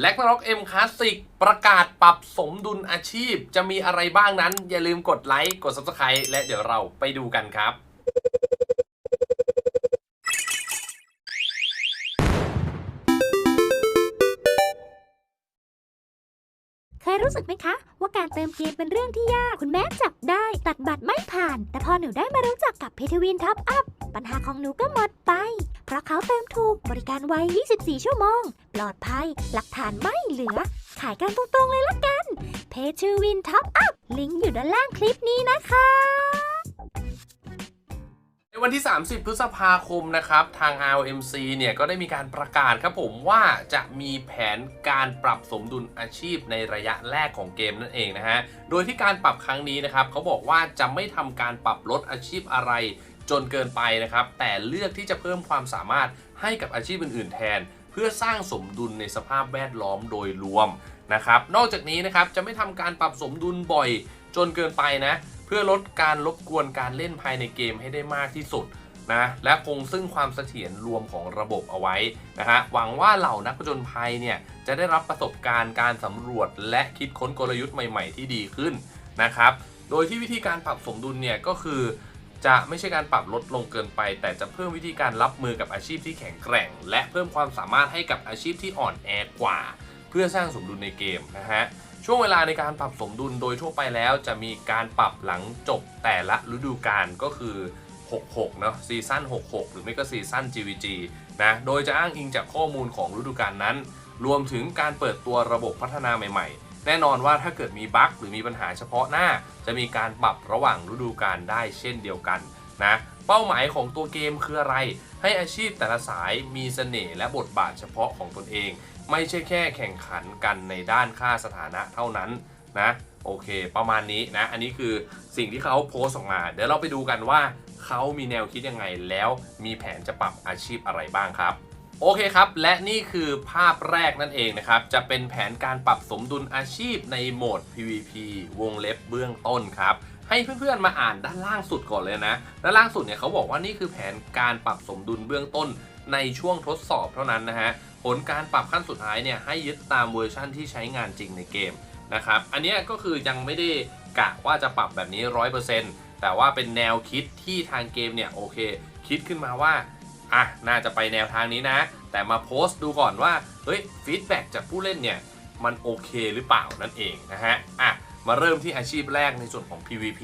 แล็กนาร็อกเอ็มคลาสสิกประกาศปรับสมดุลอาชีพ จะมีอะไรบ้างนั้น อย่าลืมกดไลค์ กด Subscribe และเดี๋ยวเราไปดูกันครับ เคยรู้สึกไหมคะ ว่าการเติมเกมเป็นเรื่องที่ยาก คุณแม่จับได้ตัดบัตรไม่ผ่าน แต่พอหนูได้มารู้จักกับพีทวินท็อปอัพปัญหาของหนูก็หมดไป เพราะเขาเติมถูกบริการไว 24 ชั่วโมง ปลอดภัย หลักฐานไม่เหลือ ขายกันตรงๆเลยละกัน เพทวินท็อปอัพ ลิงก์อยู่ด้านล่างคลิปนี้นะคะในวันที่ 30 พฤษภาคมนะครับ ทาง RMC เนี่ย ก็ได้มีการประกาศครับผมว่าจะมีแผนการปรับสมดุลอาชีพในระยะแรกของเกมนั่นเองนะฮะ โดยที่การปรับครั้งนี้นะครับ เขาบอกว่าจะไม่ทำการปรับลดอาชีพอะไร จนเกินไปนะครับ แต่เลือกที่จะเพิ่มความสามารถให้กับอาชีพอื่น ๆ แทน เพื่อสร้างสมดุลในสภาพแวดล้อมโดยรวมนะครับ นอกจากนี้นะครับจะไม่ทำการปรับสมดุลบ่อยจนเกินไปนะ เพื่อลดการรบกวนการเล่นภายในเกมให้ได้มากที่สุดนะและคงซึ่งความเสถียรรวมของระบบเอาไว้นะฮะหวังว่าเหล่านักผจญภัยเนี่ยจะได้รับประสบการณ์การสำรวจและคิดค้นกลยุทธ์ใหม่ ๆ ที่ดีขึ้นนะครับ โดยที่วิธีการปรับสมดุลเนี่ยก็คือ จะไม่ใช่การปรับลดลงเกินไป แต่จะเพิ่มวิธีการรับมือกับอาชีพที่แข็งแกร่ง และเพิ่มความสามารถให้กับอาชีพที่อ่อนแอกว่า เพื่อสร้างสมดุลในเกมนะฮะช่วงเวลาในการปรับสมดุลโดยทั่วไปแล้ว จะมีการปรับหลังจบแต่ละฤดูกาลก็คือ 66 เนาะซีซั่น 66 หรือไม่ก็ซีซั่น GVG นะโดยจะอ้างอิงจากข้อมูลของฤดูกาลนั้น รวมถึงการเปิดตัวระบบพัฒนาใหม่ๆ แน่นอนว่าถ้าเกิดมีบั๊กหรือมีปัญหาเฉพาะหน้า จะมีการปรับระหว่างฤดูกาลได้เช่นเดียวกันนะเป้าหมายของตัวเกมคืออะไร ให้อาชีพแต่ละสายมีเสน่ห์และบทบาทเฉพาะของตนเอง ไม่ใช่แค่แข่งขันกันในด้านค่าสถานะเท่านั้นนะโอเค ประมาณนี้นะ อันนี้คือสิ่งที่เขาโพสต์ออกมา เดี๋ยวเราไปดูกันว่าเขามีแนวคิดยังไงแล้วมีแผนจะปรับอาชีพอะไรบ้างครับ โอเคครับ และนี่คือภาพแรกนั่นเองนะครับ จะเป็นแผนการปรับสมดุลอาชีพในโหมด PVP วงเล็บเบื้องต้นครับ ให้เพื่อนๆมาอ่านด้านล่างสุดก่อนเลยนะ ด้านล่างสุดเนี่ยเขาบอกว่านี่คือแผนการปรับสมดุลเบื้องต้นในช่วงทดสอบเท่านั้นนะฮะ ผลการปรับขั้นสุดท้ายเนี่ยให้ยึดตามเวอร์ชั่นที่ใช้งานจริงในเกมนะครับ อันนี้ก็คือยังไม่ได้กะว่าจะปรับแบบนี้ 100%แต่ว่าเป็นแนวคิดที่ทางเกมเนี่ยโอเค คิดขึ้นมาว่า อะน่าจะไปแนวทางนี้นะ แต่มาโพสต์ดูก่อนว่าเฮ้ยฟีดแบ็กจากผู้เล่นเนี่ยมันโอเคหรือเปล่านั่นเองนะฮะอะมาเริ่มที่อาชีพแรกในส่วนของ PVP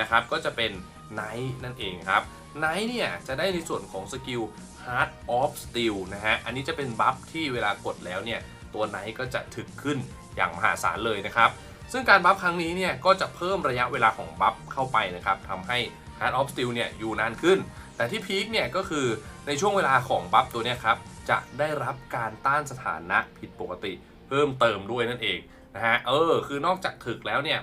นะครับก็จะเป็น Knight นั่นเองครับ Knight เนี่ยจะได้ในส่วนของสกิล Heart of Steel นะฮะอันนี้จะเป็นบัฟที่เวลากดแล้วเนี่ยตัว Knight ก็จะถึกขึ้นอย่างมหาศาลเลยนะครับซึ่งการบัฟครั้งนี้เนี่ยก็จะเพิ่มระยะเวลาของบัฟเข้าไปนะครับทำให้ Heart of Steel เนี่ยอยู่นานขึ้น แต่ที่พีคเนี่ยก็คือในช่วงเวลาของบัฟตัวนี้ครับจะได้รับการต้านสถานะผิดปกติ เพิ่มเติมด้วยนั่นเองนะฮะเออคือนอกจากถึกแล้วเนี่ย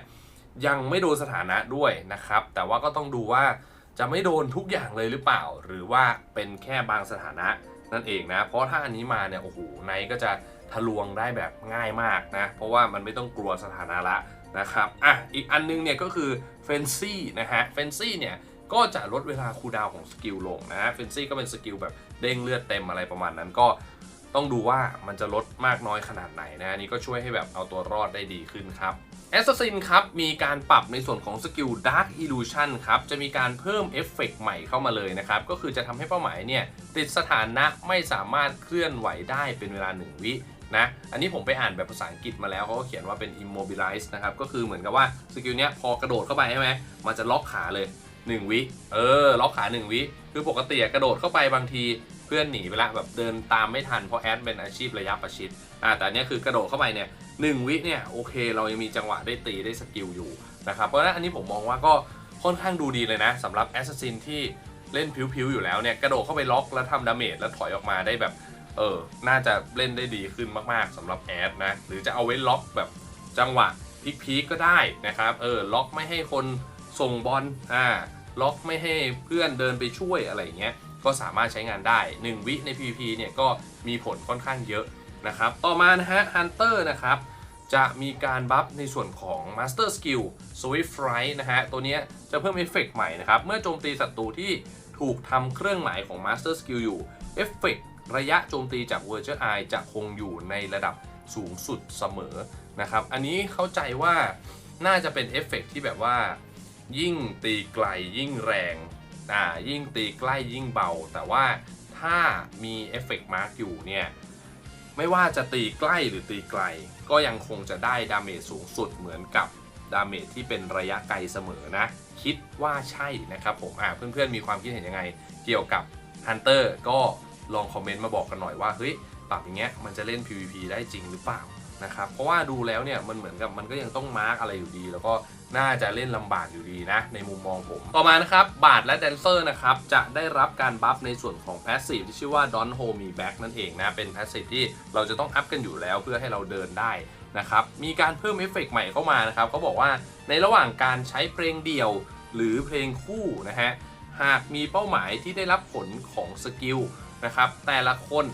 ยังไม่โดนสถานะด้วยนะครับ แต่ว่าก็ต้องดูว่าจะไม่โดนทุกอย่างเลยหรือเปล่า หรือว่าเป็นแค่บางสถานะนั่นเองนะ เพราะถ้าอันนี้มาเนี่ยโอ้โหไนก็จะทะลวงได้แบบง่ายมากนะ เพราะว่ามันไม่ต้องกลัวสถานะละนะครับอะอีกอันนึงเนี่ยก็คือเฟนซี่นะฮะเฟนซี่เนี่ย ก็จะลดเวลาคูลดาวของสกิลลงนะฮะเฟนซี่ก็เป็นสกิลแบบเด้งเลือดเต็มอะไรประมาณนั้นก็ต้องดูว่ามันจะลดมากน้อยขนาดไหนนะนนี้ก็ช่วยให้แบบเอาตัวรอดได้ดีขึ้นครับ Assassin ครับ มีการปรับในส่วนของสกิล Dark Illusion ครับ จะมีการเพิ่มเอฟเฟกต์ใหม่เข้ามาเลยนะครับ ก็คือจะทำให้เป้าหมายเนี่ย ติดสถานะไม่สามารถเคลื่อนไหวได้เป็นเวลา 1 วินะ อันนี้ผมไปอ่านแบบภาษาอังกฤษมาแล้วเขาก็เขียนว่าเป็น immobilize นะครับ ก็คือเหมือนกับว่าสกิลเนี้ยพอกระโดดเข้าไปใช่ไหมมันจะล็อกขาเลย 1วิเออล็อกขา1วิคือปกติกระโดดเข้าไปบางทีเพื่อนหนีไปละแบบเดินตามไม่ทันเพราะแอดเป็นอาชีพระยะประชิดอ่าแต่เนี้ยคือกระโดดเข้าไปเนี่ยหนึ่งวิเนี่ยโอเค เรายังมีจังหวะได้ตีได้สกิลอยู่นะครับเพราะฉะนั้นอันนี้ผมมองว่าก็ค่อนข้างดูดีเลยนะสำหรับแอสซัสซินที่เล่นผิวๆอยู่แล้วเนี่ยกระโดดเข้าไปล็อกแล้วทำดาเมจแล้วถอยออกมาได้แบบเออน่าจะเล่นได้ดีขึ้นมากๆสำหรับแอดนะหรือจะเอาไว้ล็อกแบบจังหวะพีคๆก็ได้นะครับเออล็อกไม่ให้คน ส่งบอลอ่าล็อกไม่ให้เพื่อนเดินไปช่วยอะไรอย่างเงี้ยก็สามารถใช้งานได้ 1 วิใน PVP เนี่ยก็มีผลค่อนข้างเยอะนะครับ ต่อมานะฮะ Hunter นะครับ จะมีการบัฟในส่วนของ Master Skill Swift Flight นะฮะ ตัวนี้จะเพิ่มเอฟเฟกต์ใหม่นะครับ เมื่อโจมตีศัตรูที่ถูกทำเครื่องหมายของ Master Skill อยู่เอฟเฟกต์ระยะโจมตีจาก Virtual Eye จะคงอยู่ในระดับสูงสุดเสมอนะครับ อันนี้เข้าใจว่าน่าจะเป็นเอฟเฟกต์ที่แบบว่า ยิ่งตีไกลยิ่งแรงอ่ายิ่งตีใกล้ยิ่งเบา แต่ว่าถ้ามีเอฟเฟกต์มาร์กอยู่เนี่ยไม่ว่าจะตีใกล้หรือตีไกล ก็ยังคงจะได้ดาเมจสูงสุดเหมือนกับดาเมจที่เป็นระยะไกลเสมอนะ คิดว่าใช่นะครับผมอ่าเพื่อนๆมีความคิดเห็นยังไง เกี่ยวกับ Hunter ก็ลองคอมเมนต์มาบอกกันหน่อยว่าเฮ้ยปรับอย่างเงี้ยมันจะเล่น PVP ได้จริงหรือเปล่านะครับเพราะว่าดูแล้วเนี่ยมันเหมือนกับมันก็ยังต้องมาร์กอะไรอยู่ดี แล้วก็ น่าจะเล่นลำบากอยู่ดีนะ ในมุมมองผม ต่อมานะครับ บาทและแดนเซอร์นะครับ จะได้รับการบัฟในส่วนของแพสซีฟที่ชื่อว่า Don't Hold Me Back นั่นเองนะ เป็นแพสซีฟที่เราจะต้องอัพกันอยู่แล้วเพื่อให้เราเดินได้นะครับ มีการเพิ่มเอฟเฟกต์ใหม่เข้ามานะครับเขาบอกว่าในระหว่างการใช้เพลงเดี่ยวหรือเพลงคู่นะฮะหากมีเป้าหมายที่ได้รับผลของสกิลนะครับแต่ละคน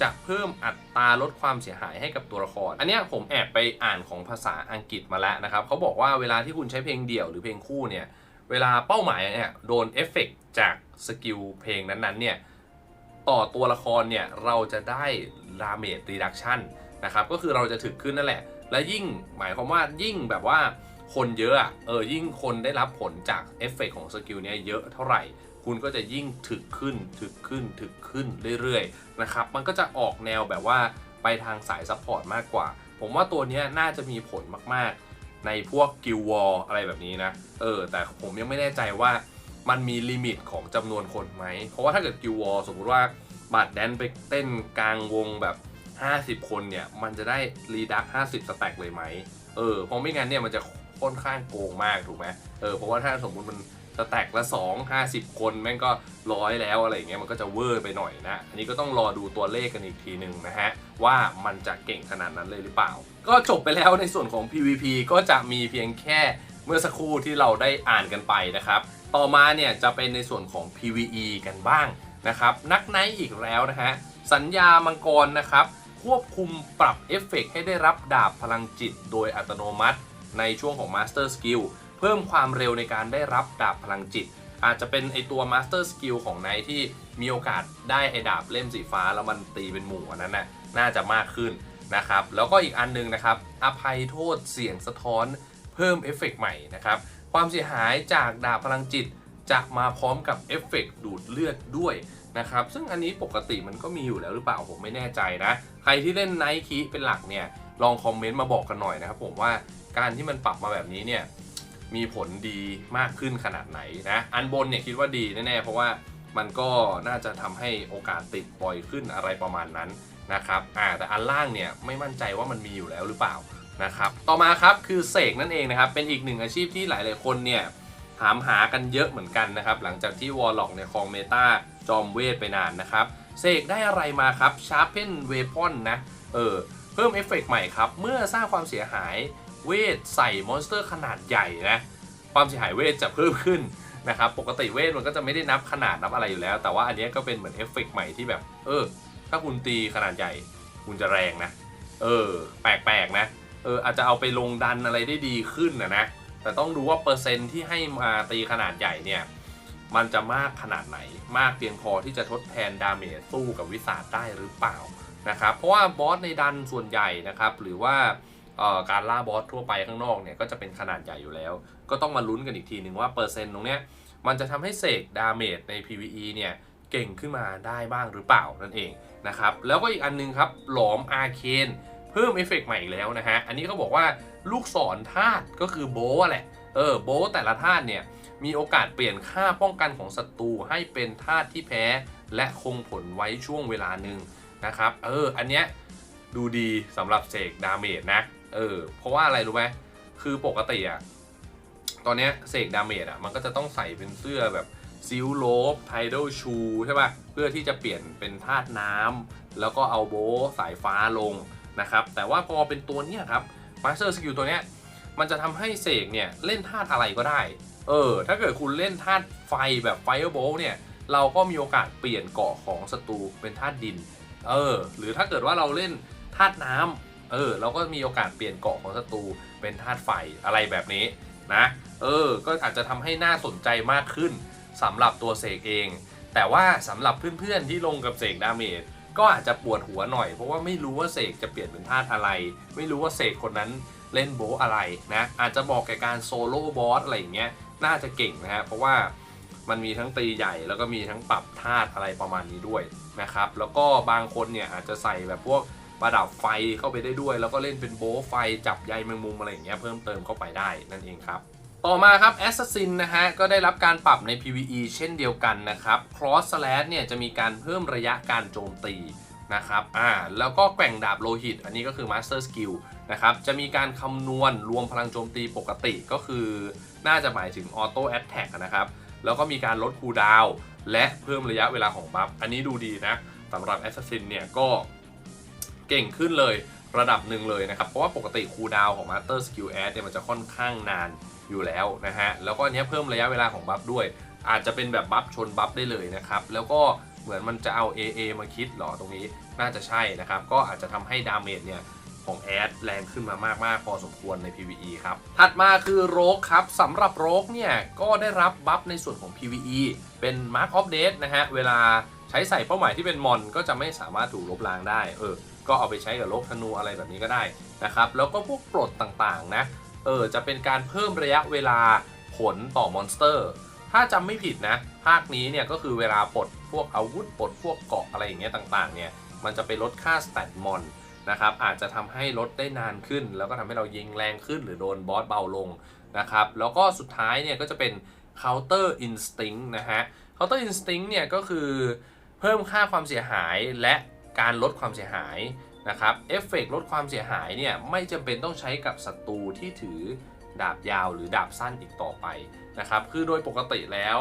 จะเพิ่มอัตราลดความเสียหายให้กับตัวละคร อันนี้ผมแอบไปอ่านของภาษาอังกฤษมาแล้วนะครับเขาบอกว่าเวลาที่คุณใช้เพลงเดี่ยวหรือเพลงคู่เนี่ยเวลาเป้าหมายเนี่ยโดนเอฟเฟกต์จากสกิลเพลงนั้นๆเนี่ยต่อตัวละครเนี่ยเราจะได้ดาเมจรีดักชันนะครับก็คือเราจะถึกขึ้นนั่นแหละ และยิ่งหมายความว่ายิ่งแบบว่าคนเยอะเออยิ่งคนได้รับผลจากเอฟเฟกต์ของสกิลเนี้ยเยอะเท่าไหร่ คุณก็จะยิ่งถึกขึ้นถึกขึ้นถึกขึ้นเรื่อยๆนะครับมันก็จะออกแนวแบบว่าไปทางสายซัพพอร์ตมากกว่า ผมว่าตัวนี้น่าจะมีผลมากๆ ในพวกกิลวอลอะไรแบบนี้นะเออแต่ผมยังไม่แน่ใจว่ามันมีลิมิตของจำนวนคนไหม เพราะว่าถ้าเกิดกิลวอลสมมุติว่าบาดแดนไปเต้นกลางวงแบบ 50 คนเนี่ย มันจะได้รีดัก 50 สแต็กเลยไหม เออ เพราะไม่งั้นเนี่ยมันจะค่อนข้างโกงมากถูกไหมเออ เพราะว่าถ้าสมมุติมัน สแต็กละ2 50 คนแม่งก็ร้อยแล้วอะไรอย่างเงี้ยมันก็จะเวอร์ไปหน่อยนะ อันนี้ก็ต้องรอดูตัวเลขกันอีกทีหนึ่งนะฮะ ว่ามันจะเก่งขนาดนั้นเลยหรือเปล่า ก็จบไปแล้วในส่วนของ PVP ก็จะมีเพียงแค่เมื่อสักครู่ที่เราได้อ่านกันไปนะครับ ต่อมาเนี่ยจะเป็นในส่วนของ PVE กันบ้างนะครับนักไนท์อีกแล้วนะฮะสัญญามังกรนะครับควบคุมปรับเอฟเฟกต์ให้ได้รับดาบพลังจิตโดยอัตโนมัติในช่วงของ Master Skill พิ่มความเร็วในการได้รับดาบพลังจิต อาจจะเป็นไอตัว Master Skill ของไนท์ที่มีโอกาสได้ไอดาบเล่มสีฟ้า แล้วมันตีเป็นหมู่อันนั้นน่ะน่าจะมากขึ้นนะครับ แล้วก็อีกอันหนึงนะครับ อภัยโทษเสียงสะท้อนเพิ่มเอฟเฟกต์ใหม่นะครับ ความเสียหายจากดาบพลังจิต จะมาพร้อมกับเอฟเฟกต์ดูดเลือดด้วยนะครับ ซึ่งอันนี้ปกติมันก็มีอยู่แล้วหรือเปล่าผมไม่แน่ใจนะ ใครที่เล่นไนท์คีเป็นหลักเนี่ยลองคอมเมนต์มาบอกกันหน่อยนะครับผมว่าการที่มันปรับมาแบบนี้เนี่ย มีผลดีมากขึ้นขนาดไหนนะอันบนเนี่ยคิดว่าดีแน่ๆเพราะว่ามันก็น่าจะทำให้โอกาสติดบ่อยขึ้นอะไรประมาณนั้นนะครับอ่าแต่อันล่างเนี่ยไม่มั่นใจว่ามันมีอยู่แล้วหรือเปล่านะครับต่อมาครับคือเสกนั่นเองนะครับเป็นอีกหนึ่งอาชีพที่หลายๆคนเนี่ยถามหากันเยอะเหมือนกันนะครับหลังจากที่วอลล็อกเนี่ยครองเมตาจอมเวทไปนานนะครับเสกได้อะไรมาครับชาร์เพนเวพอนนะเออเพิ่มเอฟเฟกต์ใหม่ครับ เมื่อสร้างความเสียหาย เวทใส่มอนสเตอร์ขนาดใหญ่นะความเสียหายเวทจะเพิ่มขึ้นนะครับปกติเวทมันก็จะไม่ได้นับขนาดนับอะไรอยู่แล้ว แต่ว่าอันนี้ก็เป็นเหมือนเอฟเฟกต์ใหม่ที่แบบ เออ ถ้าคุณตีขนาดใหญ่ คุณจะแรงนะ เออ แปลกๆนะ เอออาจจะเอาไปลงดันอะไรได้ดีขึ้นนะนะ แต่ต้องดูว่าเปอร์เซ็นต์ที่ให้มาตีขนาดใหญ่เนี่ย มันจะมากขนาดไหน มากเพียงพอที่จะทดแทนดาเมจสู้กับวิสาดได้หรือเปล่านะครับ เพราะว่าบอสในดันส่วนใหญ่นะครับ หรือว่า การล่าบอสทั่วไปข้างนอกเนี่ยก็จะเป็นขนาดใหญ่อยู่แล้ว ก็ต้องมาลุ้นกันอีกทีหนึ่งว่าเปอร์เซ็นต์ตรงเนี้ยมันจะทำให้เสกดาเมจใน PVE เนี่ยเก่งขึ้นมาได้บ้างหรือเปล่านั่นเองนะครับแล้วก็อีกอันนึงครับหลอมอาเคนเพิ่มเอฟเฟกต์ใหม่อีกแล้วนะฮะอันนี้เขาบอกว่าลูกศรธาตุก็คือโบว์แหละเออโบว์แต่ละธาตุเนี่ยมีโอกาสเปลี่ยนค่าป้องกันของศัตรูให้เป็นธาตุที่แพ้ และคงผลไว้ช่วงเวลาหนึ่งนะครับเอออันเนี้ยดูดีสำหรับเสกดาเมจนะ เออ เพราะว่าอะไรรู้ไหมคือปกติอะตอนเนี้ยเสกดาเมจอะมันก็จะต้องใส่เป็นเสื้อแบบซิลโลฟไทด l ชูใช่ป่ะ เพื่อที่จะเปลี่ยนเป็นธาตุน้ำแล้วก็เอาโบสายฟ้าลงนะครับ แต่ว่าพอเป็นตัวเนี้ยครับ Master Skill ตัวเนี้ยมันจะทำให้เสกเนี่ยเล่นธาตุอะไรก็ได้ เออ ถ้าเกิดคุณเล่นธาตุไฟแบบ Firebolt เนี่ย เราก็มีโอกาสเปลี่ยนเกาะของศัตรูเป็นธาตุดิน เออ หรือถ้าเกิดว่าเราเล่นธาตุน้ำ เออเราก็มีโอกาสเปลี่ยนเกาะของศัตรูเป็นธาตุไฟอะไรแบบนี้นะเออก็อาจจะทำให้น่าสนใจมากขึ้นสำหรับตัวเสกเอง แต่ว่าสำหรับเพื่อนๆที่ลงกับเสกดาเมจก็อาจจะปวดหัวหน่อย เพราะว่าไม่รู้ว่าเสกจะเปลี่ยนเป็นธาตุอะไร ไม่รู้ว่าเสกคนนั้นเล่นโบอะไรนะอาจจะบอกแก่การโซโล่บอสอะไรอย่างเงี้ยน่าจะเก่งนะฮะเพราะว่ามันมีทั้งตีใหญ่แล้วก็มีทั้งปรับธาตุอะไรประมาณนี้ด้วยนะครับแล้วก็บางคนเนี่ยอาจจะใส่แบบพวก ประดับไฟเข้าไปได้ด้วย แล้วก็เล่นเป็นโบไฟจับใยแมงมุมอะไรอย่างเงี้ยเพิ่มเติมเข้าไปได้นั่นเองครับ ต่อมาครับ Assassin นะฮะ ก็ได้รับการปรับใน PVE เช่นเดียวกันนะครับ Cross Slash เนี่ยจะมีการเพิ่มระยะการโจมตีนะครับ อ่า แล้วก็แกว่งดาบโลหิต อันนี้ก็คือ Master Skill นะครับ จะมีการคำนวณรวมพลังโจมตีปกติก็คือน่าจะหมายถึง Auto Attack นะครับ แล้วก็มีการลดคูลดาวและเพิ่มระยะเวลาของบัฟ อันนี้ดูดีนะสำหรับ Assassin เนี่ยก็ เก่งขึ้นเลยระดับหนึ่งเลยนะครับ เพราะว่าปกติคูลดาวของ Master Skill Add เนี่ยมันจะค่อนข้างนานอยู่แล้วนะฮะ แล้วก็อันนี้เพิ่มระยะเวลาของบัฟด้วย อาจจะเป็นแบบบัฟชนบัฟได้เลยนะครับ แล้วก็เหมือนมันจะเอา AA มาคิดหรอตรงนี้น่าจะใช่นะครับ ก็อาจจะทำให้ดาเมจเนี่ยของแอดแรงขึ้นมามากๆ พอสมควรใน PVE ครับ ถัดมาคือโรกครับสำหรับโรกเนี่ย ก็ได้รับบัฟในส่วนของ PVE เป็น Mark of Death นะฮะ เวลาใช้ใส่เป้าหมายที่เป็นมอนก็จะไม่สามารถถูกลบล้างได้เออ ก็เอาไปใช้กับโรคธนูอะไรแบบนี้ก็ได้นะครับ แล้วก็พวกปลดต่างๆนะ เออจะเป็นการเพิ่มระยะเวลาผลต่อมอนสเตอร์ ถ้าจำไม่ผิดนะ ภาคนี้เนี่ยก็คือเวลาปลดพวกอาวุธปลดพวกเกาะอะไรอย่างเงี้ยต่างๆเนี่ย มันจะไปลดค่าสแตทมอนนะครับ อาจจะทำให้ลดได้นานขึ้น แล้วก็ทำให้เรายิงแรงขึ้นหรือโดนบอสเบาลงนะครับ แล้วก็สุดท้ายเนี่ยก็จะเป็น counter instinct นะฮะ counter instinct เนี่ยก็คือเพิ่มค่าความเสียหายและ การลดความเสียหายนะครับเอฟเฟกลดความเสียหายเนี่ยไม่จำเป็นต้องใช้กับศัตรูที่ถือดาบยาวหรือดาบสั้นอีกต่อไปนะครับคือโดยปกติแล้ว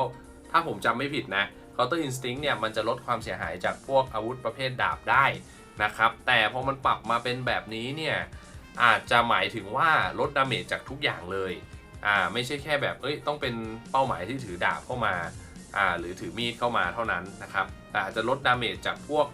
ถ้าผมจำไม่ผิดนะ Counter Instinct เนี่ยมันจะลดความเสียหายจากพวกอาวุธประเภทดาบได้นะครับแต่พอมันปรับมาเป็นแบบนี้เนี่ยอาจจะหมายถึงว่าลดดาเมจจากทุกอย่างเลยอ่าไม่ใช่แค่แบบเอ้ยต้องเป็นเป้าหมายที่ถือดาบเข้ามาอ่าหรือถือมีดเข้ามาเท่านั้นนะครับอาจจะลดดาเมจจากพวก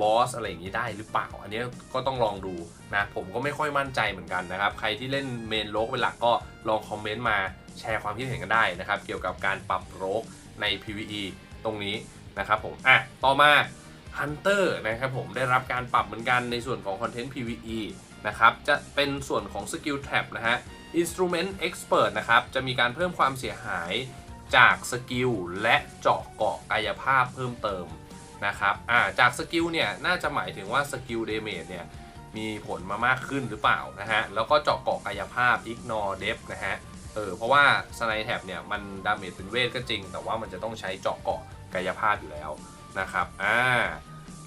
บอสอะไรอย่างนี้ได้หรือเปล่า อันนี้ก็ต้องลองดูนะ ผมก็ไม่ค่อยมั่นใจเหมือนกันนะครับ ใครที่เล่นเมนโลกเป็นหลักก็ลองคอมเมนต์มาแชร์ความคิดเห็นกันได้นะครับ เกี่ยวกับการปรับโลกใน PVE ตรงนี้นะครับผม อะ ต่อมา Hunter นะครับผมได้รับการปรับเหมือนกันในส่วนของคอนเทนต์ PVE นะครับ จะเป็นส่วนของ Skill Trap นะฮะ Instrument Expert นะครับ จะมีการเพิ่มความเสียหายจากสกิลและเจาะเกาะกายภาพเพิ่มเติม นะครับอ่าจากสกิลเนี่ยน่าจะหมายถึงว่าสกิลเดเมจเนี่ยมีผลมามากขึ้นหรือเปล่านะฮะแล้วก็เจาะเกาะกายภาพ ignore depth นะฮะเออเพราะว่าสไนแท็บเนี่ยมันดาเมจเป็นเวทก็จริง แต่ว่ามันจะต้องใช้เจาะเกาะกายภาพอยู่แล้วนะครับอ่า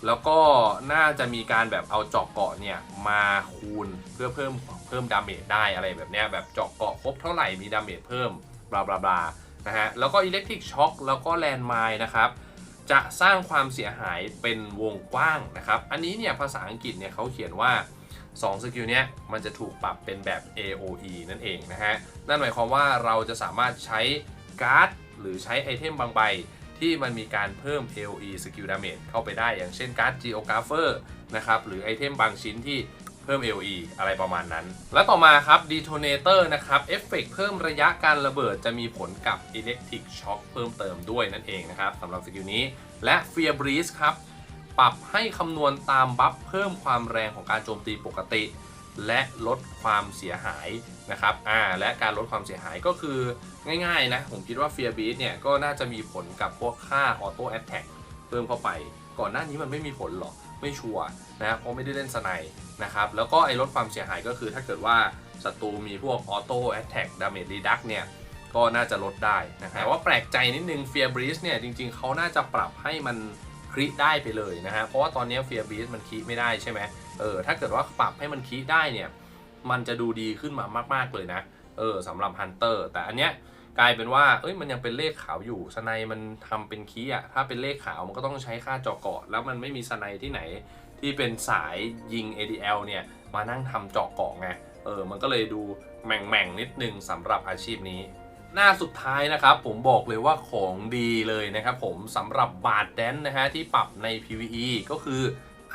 แล้วก็น่าจะมีการแบบเอาเจาะเกาะเนี่ยมาคูณเพื่อเพิ่มเพิ่มดาเมจได้อะไรแบบเนี้ยแบบเจาะเกาะครบเท่าไหร่มีดาเมจเพิ่มบลาบลาบลานะฮะแล้วก็อิเล็กทริกช็อคแล้วก็แลนด์ไมน์นะครับ จะสร้างความเสียหายเป็นวงกว้างนะครับ อันนี้เนี่ยภาษาอังกฤษเนี่ยเขาเขียนว่า2สกิลเนี้ยมันจะถูกปรับเป็นแบบ AOE นั่นเองนะฮะ นั่นหมายความว่าเราจะสามารถใช้การ์ดหรือใช้ไอเทมบางใบ ที่มันมีการเพิ่ม AOE Skill Damage เข้าไปได้ อย่างเช่นการ์ด Geographer นะครับ หรือไอเทมบางชิ้นที่ เพิ่ม AOE อะไรประมาณนั้น และต่อมาครับ Detonator นะครับเอฟเฟกเพิ่มระยะการระเบิดจะมีผลกับ Electric Shock เพิ่มเติมด้วยนั่นเองนะครับสำหรับสกิลนี้ และ Fear Breeze ครับ ปรับให้คำนวณตามบัฟเพิ่มความแรงของการโจมตีปกติ และลดความเสียหายนะครับอ่าและการลดความเสียหายก็คือง่ายๆนะผมคิดว่า Fear Breeze เนี่ยก็น่าจะมีผลกับพวกค่า Auto Attack เพิ่มเข้าไป ก่อนหน้านี้มันไม่มีผลหรอก ไม่ชัวร์นะเพราะไม่ได้เล่นสไนด์นะครับแล้วก็ไอ้ลดความเสียหายก็คือถ้าเกิดว่าศัตรูมีพวก Auto Attack Damage Reduct เนี่ยก็น่าจะลดได้นะครับแต่ว่าแปลกใจนิดนึง Fear Breeze เนี่ยจริงๆ เขาน่าจะปรับให้มันคริได้ไปเลยนะฮะเพราะว่าตอนนี้ Fear Breeze มันคริไม่ได้ใช่ไหมเออถ้าเกิดว่าปรับให้มันคริได้เนี่ยมันจะดูดีขึ้นมามาก ๆเลยนะเออสำหรับ Hunter แต่อันเนี้ย กลายเป็นว่า เอ้ย มันยังเป็นเลขขาวอยู่สไนมันทำเป็นคีย์อะถ้าเป็นเลขขาวมันก็ต้องใช้ค่าเจาะเกาะ แล้วมันไม่มีสไนที่ไหนที่เป็นสายยิง ADL เนี่ย มานั่งทำเจาะเกาะไง เออ มันก็เลยดูแหม่งๆนิดนึงสำหรับอาชีพนี้ หน้าสุดท้ายนะครับ ผมบอกเลยว่าของดีเลยนะครับผมสำหรับบาดแดนนะฮะที่ปรับใน PVE ก็คือ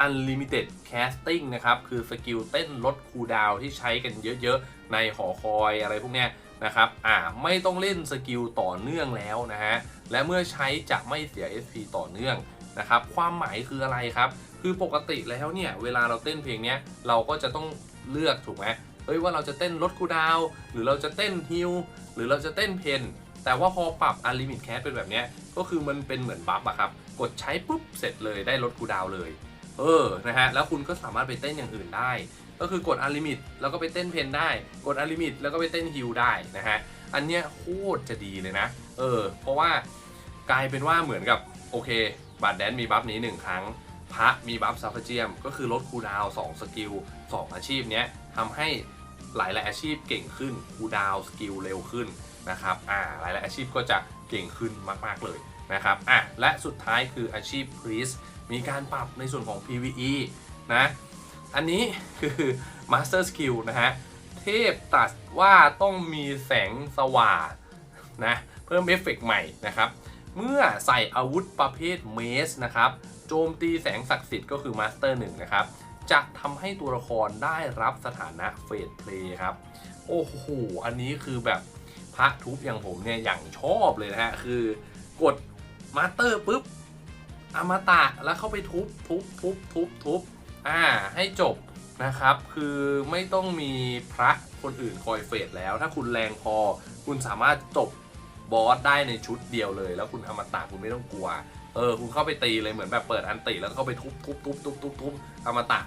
Unlimited Casting นะครับ คือสกิลเต้นลดคูดาวที่ใช้กันเยอะๆ ในหอคอยอะไรพวกเนี้ย นะครับอ่าไม่ต้องเล่นสกิลต่อเนื่องแล้วนะฮะและเมื่อใช้จะไม่เสีย SP ต่อเนื่องนะครับความหมายคืออะไรครับ คือปกติแล้วเนี่ยเวลาเราเต้นเพลงเนี้ยเราก็จะต้องเลือกถูกไหมเฮ้ยว่าเราจะเต้นลดคูดาว หรือเราจะเต้นฮิลหรือเราจะเต้นเพนแต่ว่าพอปรับ Unlimit Cast เป็นแบบนี้ก็คือมันเป็นเหมือนบัฟอะครับ กดใช้ปุ๊บเสร็จเลยได้ลดคูดาวเลย เออ นะฮะ แล้วคุณก็สามารถไปเต้นอย่างอื่นได้ ก็คือกด Unlimit แล้วก็ไปเต้นเพนได้ กด Unlimit แล้วก็ไปเต้นฮิลได้นะฮะ อันเนี้ยโคตรจะดีเลยนะ เออ เพราะว่ากลายเป็นว่าเหมือนกับโอเคบาดแดนมีบัฟนี้ 1 ครั้ง พระมีบัฟซัฟเฟเจียม ก็คือลดคูดาวน์2สกิล2อาชีพเนี้ยทำให้หลายๆอาชีพเก่งขึ้นคูดาวสกิลเร็วขึ้นนะครับ อ่า หลายๆอาชีพก็จะเก่งขึ้นมาก ๆ เลย นะครับอะและสุดท้ายคืออาชีพ Priest มีการปรับในส่วนของ PVE นะอันนี้คือ Master Skill นะฮะ เทพตรัสว่าต้องมีแสงสว่างนะเพิ่มเอฟเฟกต์ใหม่นะครับ เมื่อใส่อาวุธประเภทเมสนะครับ โจมตีแสงศักดิ์สิทธิ์ก็คือมาสเตอร์หนึ่งนะครับ จะทำให้ตัวละครได้รับสถานะเฟดเพลย์ครับ โอ้โห อันนี้คือแบบพระทุบอย่างผมเนี่ยอย่างชอบเลยนะฮะ คือกด มาสเตอร์ปุ๊บอมตะแล้วเข้าไปทุบทุบทุบทุบทุบอ่าให้จบนะครับ คือไม่ต้องมีพระคนอื่นคอยเฟดแล้ว ถ้าคุณแรงพอ คุณสามารถจบบอสได้ในชุดเดียวเลย แล้วคุณอมตะคุณไม่ต้องกลัวเออคุณเข้าไปตีเลยเหมือนแบบเปิดอันติแล้วเข้าไปทุบทุบทุบทุบทุบทุบอมตะ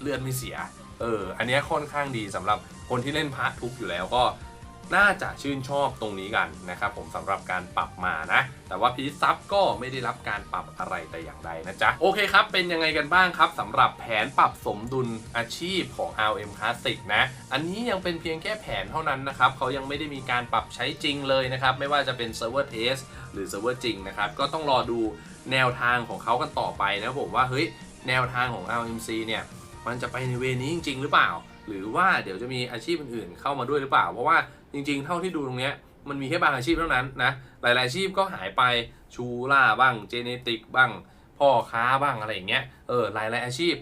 เลือดไม่เสีย เออ อันนี้ค่อนข้างดีสำหรับคนที่เล่นพระทุบอยู่แล้วก็ น่าจะชื่นชอบตรงนี้กันนะครับผมสำหรับการปรับมานะ แต่ว่าพีซับก็ไม่ได้รับการปรับอะไรแต่อย่างใดนะจ๊ะ โอเคครับ เป็นยังไงกันบ้างครับสำหรับแผนปรับสมดุลอาชีพของ RM Classic นะ อันนี้ยังเป็นเพียงแค่แผนเท่านั้นนะครับเขายังไม่ได้มีการปรับใช้จริงเลยนะครับ ไม่ว่าจะเป็นเซิร์ฟเวอร์เทสหรือเซิร์ฟเวอร์จริงนะครับ ก็ต้องรอดูแนวทางของเขากันต่อไปนะผมว่าเฮ้ยแนวทางของ RMC เนี่ยมันจะไปในเวนี้จริง ๆ หรือเปล่า หรือว่าเดี๋ยวจะมีอาชีพอื่นๆเข้ามาด้วยหรือเปล่า เพราะว่าจริงๆ เท่าที่ดูตรงเนี้ยมันมีแค่บางอาชีพเท่านั้นนะหลายๆอาชีพก็หายไปชูล่าบ้างเจเนติกบ้างพ่อค้าบ้างอะไรอย่างเงี้ยเออหลายๆอาชีพ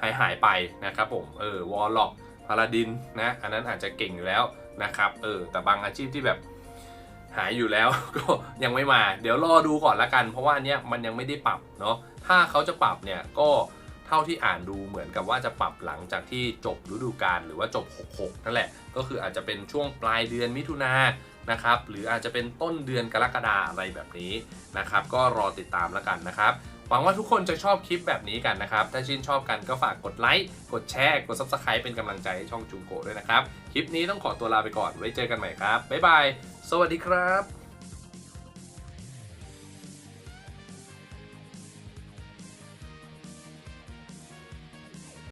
หายหายไปนะครับผมเออวอลล็อกพาราดินนะอันนั้นอาจจะเก่งอยู่แล้วนะครับเออแต่บางอาชีพที่แบบหายอยู่แล้วก็ยังไม่มา เดี๋ยวรอดูก่อนละกัน เพราะว่าอันเนี้ยมันยังไม่ได้ปรับเนาะถ้าเขาจะปรับเนี่ยก็ ท่าที่อ่านดูเหมือนกับว่าจะปรับหลังจากที่จบฤดูกาลหรือว่าจบ 66 นั่นแหละ ก็คืออาจจะเป็นช่วงปลายเดือนมิถุนานะครับ หรืออาจจะเป็นต้นเดือนกรกฎาอะไรแบบนี้นะครับ ก็รอติดตามแล้วกันนะครับหวังว่าทุกคนจะชอบคลิปแบบนี้กันนะครับ ถ้าชื่นชอบกันก็ฝากกดไลค์ กดแชร์ กด Subscribe เป็นกำลังใจให้ช่องจุงโกด้วยนะครับ คลิปนี้ต้องขอตัวลาไปก่อน ไว้เจอกันใหม่ครับ บ๊ายบาย สวัสดีครับ